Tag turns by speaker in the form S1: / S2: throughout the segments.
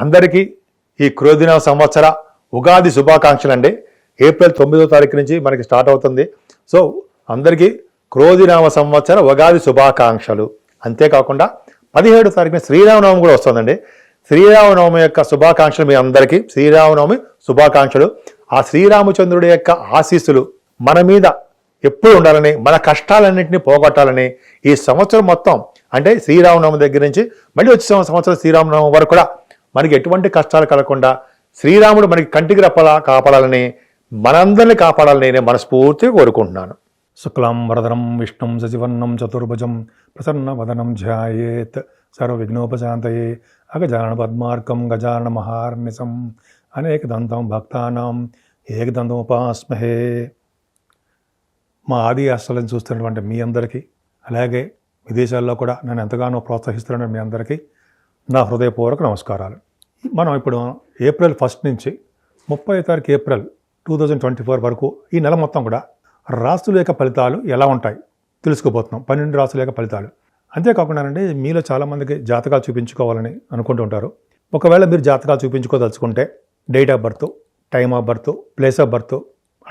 S1: అందరికీ ఈ క్రోధిన సంవత్సర ఉగాది శుభాకాంక్షలు అండి ఏప్రిల్ తొమ్మిదో తారీఖు నుంచి మనకి స్టార్ట్ అవుతుంది. సో అందరికీ క్రోధినామ సంవత్సర ఉగాది శుభాకాంక్షలు. అంతేకాకుండా పదిహేడు తారీఖున శ్రీరామనవమి కూడా వస్తుందండి. శ్రీరామనవమి యొక్క శుభాకాంక్షలు మీ అందరికీ. శ్రీరామనవమి శుభాకాంక్షలు. ఆ శ్రీరామచంద్రుడి యొక్క ఆశీస్సులు మన మీద ఎప్పుడు ఉండాలని మన కష్టాలన్నింటినీ పోగొట్టాలని ఈ సంవత్సరం మొత్తం అంటే శ్రీరామనవమి దగ్గర నుంచి మళ్ళీ వచ్చే సంవత్సరం శ్రీరామనవమి వరకు కూడా మనకి ఎటువంటి కష్టాలు కలగకుండా శ్రీరాముడు మనకి కంటికి రప్పలా కాపాడాలని మనందరిని కాపాడాలని నేను మనస్ఫూర్తిగా కోరుకుంటున్నాను.
S2: శుక్లాం వరదనం విష్ణుం సజివన్నం చతుర్భుజం ప్రసన్న వదనం ధ్యాయేత్ సర్వవిఘ్నోపశాంతయే అగజాన పద్మార్కం గజాన మహార్నిశం అనేకదంతం భక్తానాం ఏకదంతం ఉపాస్మహే మా ఆది ఆశ్రలను చూస్తున్నటువంటి మీ అందరికీ అలాగే విదేశాల్లో కూడా నన్ను ఎంతగానో ప్రోత్సహిస్తున్న మీ అందరికీ నా హృదయపూర్వక నమస్కారాలు. మనం ఇప్పుడు ఏప్రిల్ ఫస్ట్ నుంచి ముప్పై తారీఖు April two thousand twenty four వరకు ఈ నెల మొత్తం కూడా రాసుల యొక్క ఫలితాలు ఎలా ఉంటాయి తెలుసుకోబోతున్నాం. పన్నెండు రాసుల యొక్క ఫలితాలు. అంతేకాకుండానండి మీలో చాలామందికి జాతకాలు చూపించుకోవాలని అనుకుంటూ ఉంటారు. ఒకవేళ మీరు జాతకాలు చూపించుకోదలుచుకుంటే date of birth time of birth place of birth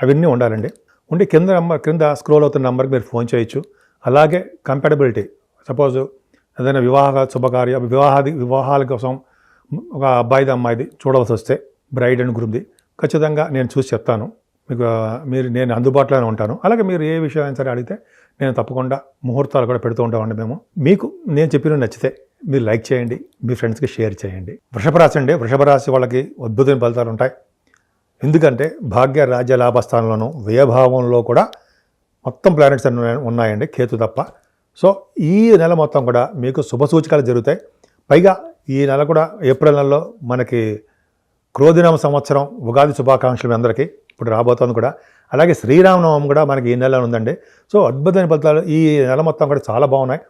S2: అవన్నీ ఉండాలండి. ఉండి కింద నెంబర్ కింద స్క్రోల్ అవుతున్న నెంబర్కి మీరు ఫోన్ చేయొచ్చు. అలాగే కంపాటబిలిటీ సపోజ్ ఏదైనా వివాహ శుభకార్య వివాహాది వివాహాల కోసం ఒక అబ్బాయిది అమ్మాయిది చూడవలసి వస్తే బ్రైడ్ అండ్ గ్రూమ్ది. ఖచ్చితంగా నేను చూసి చెప్తాను. మీకు మీరు నేను అందుబాటులోనే ఉంటాను. అలాగే మీరు ఏ విషయం సరే అడిగితే నేను తప్పకుండా ముహూర్తాలు కూడా పెడుతూ ఉంటామండి మేము. మీకు నేను చెప్పిన నచ్చితే మీరు లైక్ చేయండి మీ ఫ్రెండ్స్కి షేర్ చేయండి. వృషభరాశి అండి. వృషభరాశి వాళ్ళకి అద్భుతమైన ఫలితాలు ఉంటాయి. ఎందుకంటే భాగ్య రాజ్య లాభస్థానంలోనూ వ్యయభావంలో కూడా మొత్తం ప్లానెట్స్ అన్ని ఉన్నాయండి. కేతు తప్ప. సో ఈ నెల మొత్తం కూడా మీకు శుభ సూచికలు జరుగుతాయి. పైగా ఈ నెల కూడా ఏప్రిల్ నెలలో మనకి క్రోధినామ సంవత్సరం ఉగాది శుభాకాంక్షలు మీ అందరికీ. ఇప్పుడు రాబోతోంది కూడా. అలాగే శ్రీరామనవమి కూడా మనకి ఈ నెలలో ఉందండి. సో అద్భుతమైన ఫలితాలు ఈ నెల మొత్తం కూడా చాలా బాగున్నాయి.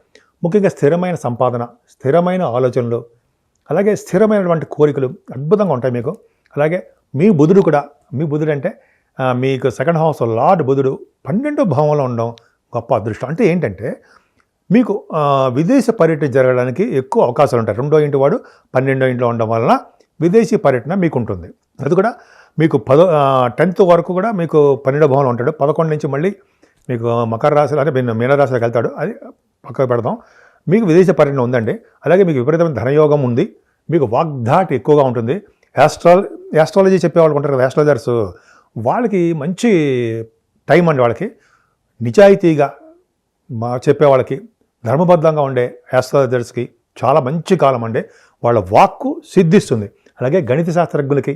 S2: ముఖ్యంగా స్థిరమైన సంపాదన స్థిరమైన ఆలోచనలు అలాగే స్థిరమైనటువంటి కోరికలు అద్భుతంగా ఉంటాయి మీకు. అలాగే మీ బుధుడు కూడా మీ బుధుడు అంటే మీకు సెకండ్ హౌస్ లార్డ్ బుధుడు పన్నెండో భావంలో ఉండడం గొప్ప అదృష్టం. అంటే ఏంటంటే మీకు విదేశీ విదేశ పర్యటన జరగడానికి ఎక్కువ అవకాశాలు ఉంటాయి. రెండో ఇంటి వాడు పన్నెండో ఇంట్లో ఉండడం వలన విదేశీ పర్యటన మీకు ఉంటుంది అది కూడా మీకు పదో టెన్త్ వరకు కూడా మీకు పన్నెండో భవనం ఉంటాడు. పదకొండు నుంచి మళ్ళీ మీకు మకర రాశిలో అంటే మీన- మీనరాశిలోకి వెళ్తాడు. అది పక్కకు పెడదాం. మీకు విదేశీ పర్యటన ఉందండి. అలాగే మీకు విపరీతమైన ధనయోగం ఉంది. మీకు వాగ్ధాటి ఎక్కువగా ఉంటుంది. యాస్ట్రాల్ యాస్ట్రాలజీ చెప్పేవాళ్ళు ఉంటారు కదా యాస్ట్రాలజర్స్ వాళ్ళకి మంచి టైం అండి వాళ్ళకి. నిజాయితీగా మా చెప్పేవాళ్ళకి ధర్మబద్ధంగా ఉండే యాస్ట్రాలజర్స్కి చాలా మంచి కాలం అండి. వాళ్ళ వాక్కు సిద్ధిస్తుంది. అలాగే గణిత శాస్త్రజ్ఞులకి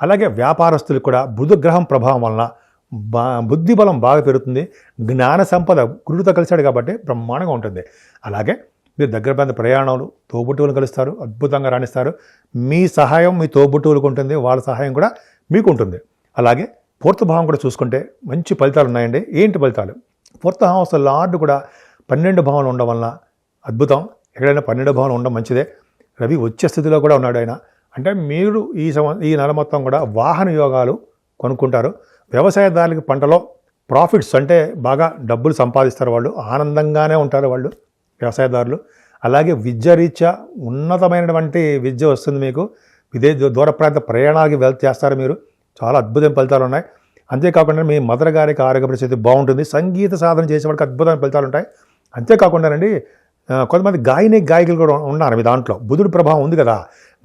S2: అలాగే వ్యాపారస్తులకు కూడా బుధగ్రహం ప్రభావం వలన బా బుద్ధి బలం బాగా పెరుగుతుంది. జ్ఞాన సంపద గురుడితో కలిశాడు కాబట్టి బ్రహ్మాండంగా ఉంటుంది. అలాగే మీరు దగ్గర పెద్ద ప్రయాణాలు తోబుట్టువులు కలుస్తారు అద్భుతంగా రాణిస్తారు. మీ సహాయం మీ తోబుట్టువులకు ఉంటుంది వాళ్ళ సహాయం కూడా మీకు ఉంటుంది. అలాగే పూర్తభావం కూడా చూసుకుంటే మంచి ఫలితాలు ఉన్నాయండి. ఏంటి ఫలితాలు? పూర్త హౌస్ లార్డ్ కూడా పన్నెండు భావనలు ఉండడం వలన అద్భుతం. ఎక్కడైనా పన్నెండు భావనలు ఉండడం మంచిదే. రవి వచ్చే స్థితిలో కూడా ఉన్నాడు ఆయన. అంటే మీరు ఈ సమ ఈ నెల మొత్తం కూడా వాహన యోగాలు కొనుక్కుంటారు. వ్యవసాయదారులకి పంటలో ప్రాఫిట్స్ అంటే బాగా డబ్బులు సంపాదిస్తారు వాళ్ళు. ఆనందంగానే ఉంటారు వాళ్ళు వ్యవసాయదారులు. అలాగే విద్య రీత్యా ఉన్నతమైనటువంటి విద్య వస్తుంది మీకు. ఇదే దూర ప్రాంత ప్రయాణాలకి వెళ్తూ చేస్తారు మీరు. చాలా అద్భుతమైన ఫలితాలు ఉన్నాయి. అంతేకాకుండా మీ మదర్ గారికి ఆరోగ్య పరిస్థితి బాగుంటుంది. సంగీత సాధన చేసే వాళ్ళకి అద్భుతమైన ఫలితాలు ఉంటాయి. అంతేకాకుండానండి కొంతమంది గాయని గాయకులు కూడా ఉన్నారు మీ దాంట్లో. బుధుడు ప్రభావం ఉంది కదా.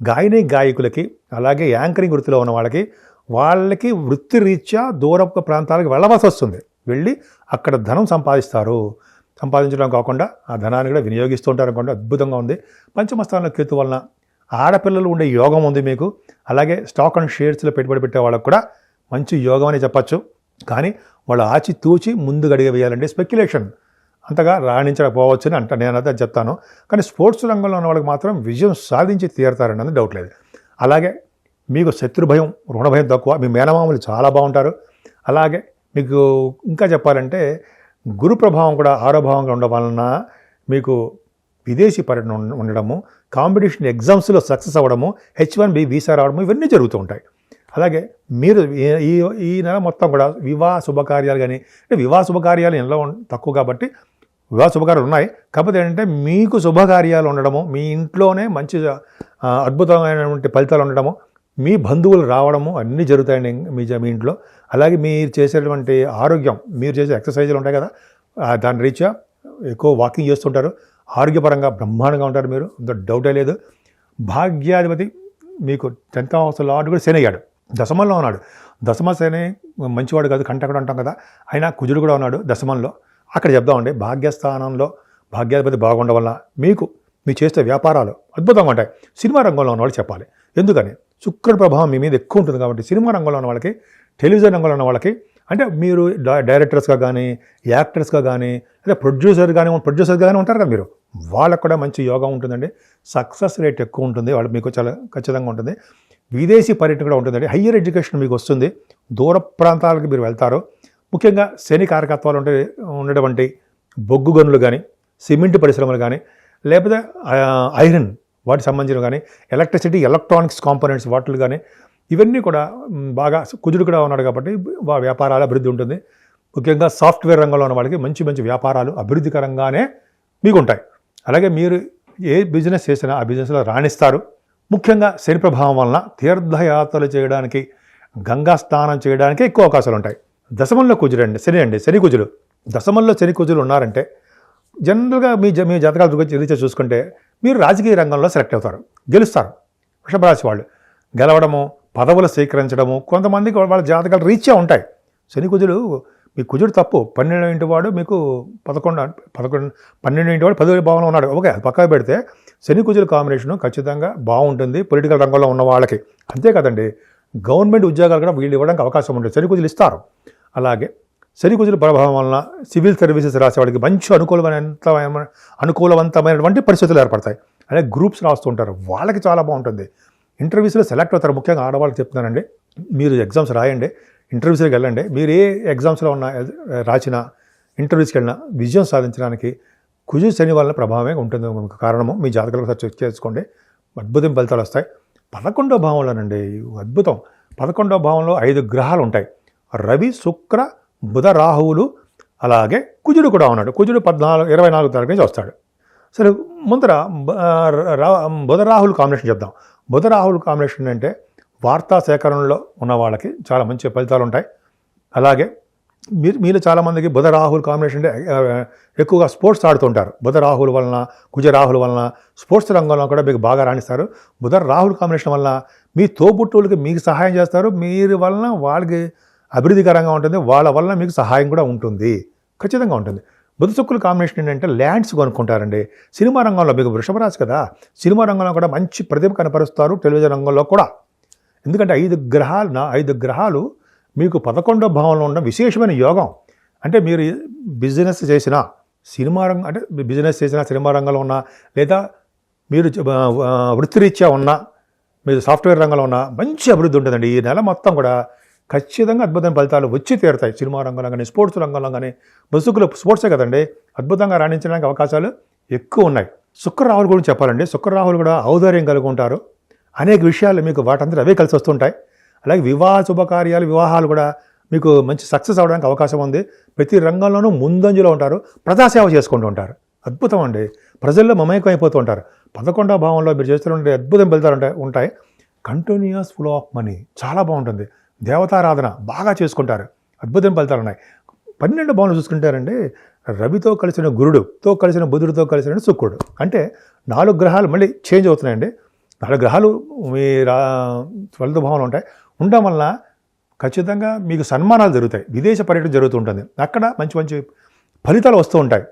S2: గాయని గాయకులకి అలాగే యాంకరింగ్ వృత్తిలో ఉన్న వాళ్ళకి వాళ్ళకి వృత్తి రీత్యా దూరపు ప్రాంతాలకు వెళ్ళవలసి వస్తుంది. వెళ్ళి అక్కడ ధనం సంపాదిస్తారు. సంపాదించడం కాకుండా ఆ ధనాన్ని కూడా వినియోగిస్తూ ఉంటారు అనుకోండి అద్భుతంగా ఉంది. పంచమస్థానంలో కేతు వలన ఆడపిల్లలు ఉండే యోగం ఉంది మీకు. అలాగే స్టాక్ అండ్ షేర్స్లో పెట్టుబడి పెట్టే వాళ్ళకు కూడా మంచి యోగం అని చెప్పచ్చు. కానీ వాళ్ళు ఆచి తూచి ముందు అడిగి వేయాలండి. స్పెక్యులేషన్. అంతగా రాణించకపోవచ్చు అని అంట. అదే చెప్తాను. కానీ స్పోర్ట్స్ రంగంలో ఉన్న వాళ్ళకి మాత్రం విజయం సాధించి తీరుతారన్నది డౌట్ లేదు. అలాగే మీకు శత్రు భయం రుణ భయం తక్కువ మీ మేనమామలు చాలా బాగుంటారు. అలాగే మీకు ఇంకా చెప్పాలంటే గురు ప్రభావం కూడా ఆరోభావంగా ఉండవలన ఉండడం వలన మీకు విదేశీ పర్యటన ఉండడము కాంపిటీషన్ ఎగ్జామ్స్లో సక్సెస్ అవ్వడము హెచ్ వన్ బి వీసా రావడము ఇవన్నీ జరుగుతూ ఉంటాయి. అలాగే మీరు ఈ- ఈ ఈ నెల మొత్తం కూడా వివాహ శుభకార్యాలు కానీ అంటే వివాహ శుభకార్యాలు నెలలో తక్కువ కాబట్టి వివాహ శుభకార్యాలు ఉన్నాయి కాకపోతే ఏంటంటే మీకు శుభకార్యాలు ఉండడము మీ ఇంట్లోనే మంచి అద్భుతమైనటువంటి ఫలితాలు ఉండడము మీ బంధువులు రావడము అన్నీ జరుగుతాయండి మీ మీ ఇంట్లో. అలాగే మీరు చేసేటువంటి ఆరోగ్యం మీరు చేసే ఎక్సర్సైజులు ఉంటాయి కదా దాని రీత్యా ఎక్కువ వాకింగ్ చేస్తుంటారు. ఆరోగ్యపరంగా బ్రహ్మాండంగా ఉంటారు మీరు అంత డౌటే లేదు. భాగ్యాధిపతి మీకు టెన్త్ హౌస్ లార్డ్ కూడా శని అయ్యాడు. దశమంలో ఉన్నాడు. దశమ శని మంచివాడు కాదు కంటకుడు అంటాం కదా అయినా కుజుడు కూడా ఉన్నాడు దశమంలో. అక్కడ చెప్దామండి భాగ్యస్థానంలో భాగ్యాధిపతి బాగుండడం వల్ల మీకు మీ చేసే వ్యాపారాలు అద్భుతంగా ఉంటాయి. సినిమా రంగంలో ఉన్న వాళ్ళు చెప్పాలి. ఎందుకని? శుక్రుడి ప్రభావం మీ మీద ఎక్కువ ఉంటుంది కాబట్టి సినిమా రంగంలో ఉన్న వాళ్ళకి టెలివిజన్ రంగంలో ఉన్న వాళ్ళకి అంటే మీరు డై- డైరెక్టర్స్గా కానీ యాక్టర్స్గా కానీ లేదా ప్రొడ్యూసర్ కానీ ప్రొడ్యూసర్గా కానీ ఉంటారు కదా మీరు. వాళ్ళకు కూడా మంచి యోగా ఉంటుందండి. సక్సెస్ రేట్ ఎక్కువ ఉంటుంది. వాళ్ళు మీకు చాలా ఖచ్చితంగా ఉంటుంది. విదేశీ పర్యటన కూడా ఉంటుందండి. హయ్యర్ ఎడ్యుకేషన్ మీకు వస్తుంది. దూర ప్రాంతాలకు మీరు వెళ్తారు. ముఖ్యంగా శని కారకత్వాలు ఉండే ఉండేటువంటి బొగ్గు గనులు కానీ సిమెంట్ పరిశ్రమలు కానీ లేకపోతే ఐరన్ వాటికి సంబంధించిన కానీ ఎలక్ట్రిసిటీ ఎలక్ట్రానిక్స్ కాంపోనెంట్స్ వాటిలు కానీ ఇవన్నీ కూడా బాగా కుజుడు కూడా ఉన్నాడు కాబట్టి వ్యాపారాలు వ్యాపారాల అభివృద్ధి ఉంటుంది. ముఖ్యంగా సాఫ్ట్వేర్ రంగంలో ఉన్న వాళ్ళకి మంచి మంచి వ్యాపారాలు అభివృద్ధికరంగానే మీకు ఉంటాయి అలాగే మీరు ఏ బిజినెస్ చేసినా ఆ బిజినెస్లో రాణిస్తారు. ముఖ్యంగా శని ప్రభావం వలన తీర్థయాత్రలు చేయడానికి గంగా స్నానం చేయడానికి ఎక్కువ అవకాశాలు ఉంటాయి దశమంలో కుజుడు శని అండి శని కుజులు దశమంలో శని కుజులు ఉన్నారంటే జనరల్గా మీ జ- మీ జాతకాలు గురించి చూసుకుంటే మీరు రాజకీయ రంగంలో సెలెక్ట్ అవుతారు గెలుస్తారు వృషభరాశి వాళ్ళు. గెలవడము పదవులు స్వీకరించడము కొంతమందికి వాళ్ళ జాతకాలు రీచే ఉంటాయి. శని కుజులు మీ కుజుడు తప్పు. పన్నెండు ఇంటి వాడు మీకు పదకొండు పదకొండు పన్నెండు ఇంటి వాడు పదవి భావన ఉన్నాడు. ఓకే పక్కకు పక్కన పెడితే శని కుజుల కాంబినేషను ఖచ్చితంగా బాగుంటుంది పొలిటికల్ రంగంలో ఉన్న వాళ్ళకి. అంతే కదండి గవర్నమెంట్ ఉద్యోగాలు కూడా వీళ్ళు ఇవ్వడానికి అవకాశం ఉంటుంది. శని కుజులు ఇస్తారు. అలాగే శని కుజుల ప్రభావం వలన సివిల్ సర్వీసెస్ రాసేవాడికి మంచి అనుకూలమైన అనుకూలవంతమైనటువంటి పరిస్థితులు ఏర్పడతాయి. అలాగే గ్రూప్స్ రాస్తుంటారు వాళ్ళకి చాలా బాగుంటుంది. ఇంటర్వ్యూస్లో సెలెక్ట్ అవుతారు. ముఖ్యంగా ఆడవాళ్ళకి చెప్తున్నానండి. మీరు ఎగ్జామ్స్ రాయండి. ఇంటర్వ్యూస్కి వెళ్ళండి. మీరు ఏ ఎగ్జామ్స్లో ఉన్న రాసిన ఇంటర్వ్యూస్కి వెళ్ళినా విజయం సాధించడానికి కుజు శని వలన ప్రభావమే ఉంటుంది. కారణము. మీ జాతకాలు ఒకసారి చెక్ చేసుకోండి. అద్భుతం ఫలితాలు వస్తాయి. పదకొండో భావంలోనండి. అద్భుతం. పదకొండో భావంలో ఐదు గ్రహాలు ఉంటాయి. రవి శుక్ర బుధ రాహువులు అలాగే కుజుడు కూడా ఉన్నాడు. కుజుడు పద్నాలుగు ఇరవై నాలుగు తారీఖు నుంచి వస్తాడు. సరే ముందర బుధ రాహుల్ కాంబినేషన్ చెప్దాం. బుధ రాహుల్ కాంబినేషన్ అంటే వార్తా సేకరణలో ఉన్న వాళ్ళకి చాలా మంచి ఫలితాలు ఉంటాయి. అలాగే మీరు మీరు చాలామందికి బుధ రాహుల్ కాంబినేషన్ అంటే ఎక్కువగా స్పోర్ట్స్ ఆడుతుంటారు. బుధ రాహుల్ వలన కుజ రాహుల్ వలన స్పోర్ట్స్ రంగంలో కూడా మీకు బాగా రాణిస్తారు. బుధ రాహుల్ కాంబినేషన్ వలన మీ తోబుట్టువులకి మీకు సహాయం చేస్తారు. మీరు వలన వాళ్ళకి అభివృద్ధికరంగా ఉంటుంది వాళ్ళ వల్ల మీకు సహాయం కూడా ఉంటుంది. ఖచ్చితంగా ఉంటుంది. బుధ శుక్రుల కాంబినేషన్ ఏంటంటే ల్యాండ్స్ కొనుక్కుంటారండి. సినిమా రంగంలో మీకు వృషభరాశి కదా సినిమా రంగంలో కూడా మంచి ప్రతిభ కనపరుస్తారు టెలివిజన్ రంగంలో కూడా. ఎందుకంటే ఐదు గ్రహాలు నా ఐదు గ్రహాలు మీకు పదకొండో భావంలో ఉన్న విశేషమైన యోగం. అంటే మీరు బిజినెస్ చేసినా సినిమా రంగం అంటే బిజినెస్ చేసినా సినిమా రంగంలో ఉన్నా లేదా మీరు వృత్తిరీత్యా ఉన్నా మీరు సాఫ్ట్వేర్ రంగంలో ఉన్న మంచి అభివృద్ధి ఉంటుందండి. ఈ నెల మొత్తం కూడా ఖచ్చితంగా అద్భుతమైన ఫలితాలు వచ్చి తీరుతాయి. సినిమా రంగంలో కానీ స్పోర్ట్స్ రంగంలో కానీ బస్సుకులు స్పోర్ట్సే కదండి. అద్భుతంగా రాణించడానికి అవకాశాలు ఎక్కువ ఉన్నాయి. శుక్రరాహులు గురించి చెప్పాలండి. శుక్రరాహులు కూడా ఔదార్యం కలిగి ఉంటారు. అనేక విషయాలు మీకు వాటంతా అవే కలిసి వస్తుంటాయి. అలాగే వివాహ శుభకార్యాలు వివాహాలు కూడా మీకు మంచి సక్సెస్ అవడానికి అవకాశం ఉంది. ప్రతి రంగంలోనూ ముందంజలో ఉంటారు. ప్రజాసేవ చేసుకుంటూ ఉంటారు. అద్భుతం అండి. ప్రజల్లో మమేకం అయిపోతూ ఉంటారు. పదకొండవ భావంలో మీరు చేస్తున్న అద్భుతం ఫలితాలు ఉంటాయి ఉంటాయి. Continuous flow of money. చాలా బాగుంటుంది. దేవతారాధన బాగా చేసుకుంటారు. అద్భుతం ఫలితాలు ఉన్నాయి. పన్నెండు భావనలు చూసుకుంటారండి రవితో కలిసిన గురుడుతో కలిసిన బుధుడితో కలిసిన శుక్రుడు. అంటే నాలుగు గ్రహాలు మళ్ళీ చేంజ్ అవుతున్నాయండి. నాలుగు గ్రహాలు మీ రా ట్వెల్త్ భావనలు ఉంటాయి. ఉండడం వలన ఖచ్చితంగా మీకు సన్మానాలు జరుగుతాయి. విదేశ పర్యటన జరుగుతూ ఉంటుంది అక్కడ మంచి మంచి ఫలితాలు వస్తూ ఉంటాయి.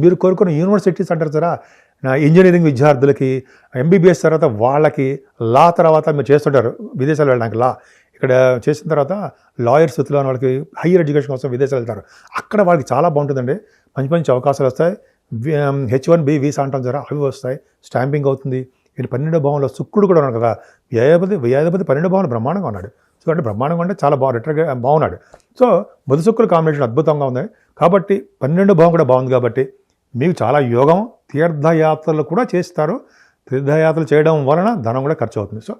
S2: మీరు కోరుకున్న యూనివర్సిటీస్ అంటారు సరా నా ఇంజనీరింగ్ విద్యార్థులకి ఎంబీబీఎస్ తర్వాత వాళ్ళకి లా తర్వాత మీరు చేస్తుంటారు. విదేశాలు వెళ్ళడానికి లా. ఇక్కడ చేసిన తర్వాత లాయర్స్ వృత్తిలో వాళ్ళకి హయ్యర్ ఎడ్యుకేషన్ కోసం విదేశాలు వెళ్తారు. అక్కడ వాళ్ళకి చాలా బాగుంటుందండి. మంచి మంచి అవకాశాలు వస్తాయి. హెచ్ వన్ బి వీసా అంటాం ద్వారా అవి వస్తాయి. స్టాంపింగ్ అవుతుంది. ఇది పన్నెండో భావంలో శుక్రుడు కూడా ఉన్నాడు కదా. వ్యయాధిపతి వ్యయాధిపతి పన్నెండో భావన బ్రహ్మాండంగా ఉన్నాడు. సో అంటే బ్రహ్మాండంగా అంటే చాలా బాగా రిటర్గా బాగున్నాడు. సో మధు శుక్రుల కాంబినేషన్ అద్భుతంగా ఉంది. కాబట్టి పన్నెండు భావం కూడా బాగుంది కాబట్టి మీకు చాలా యోగం తీర్థయాత్రలు కూడా చేస్తారు. తీర్థయాత్రలు చేయడం వలన ధనం కూడా ఖర్చు అవుతుంది. సో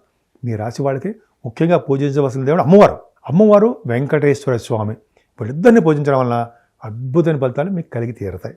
S2: మీ రాశి వాళ్ళకి ముఖ్యంగా పూజించవలసిన దేవుడు అమ్మవారు. అమ్మవారు వెంకటేశ్వర స్వామి. వీళ్ళిద్దరిని పూజించడం వలన అద్భుతమైన ఫలితాలు మీకు కలిగి తీరుతాయి.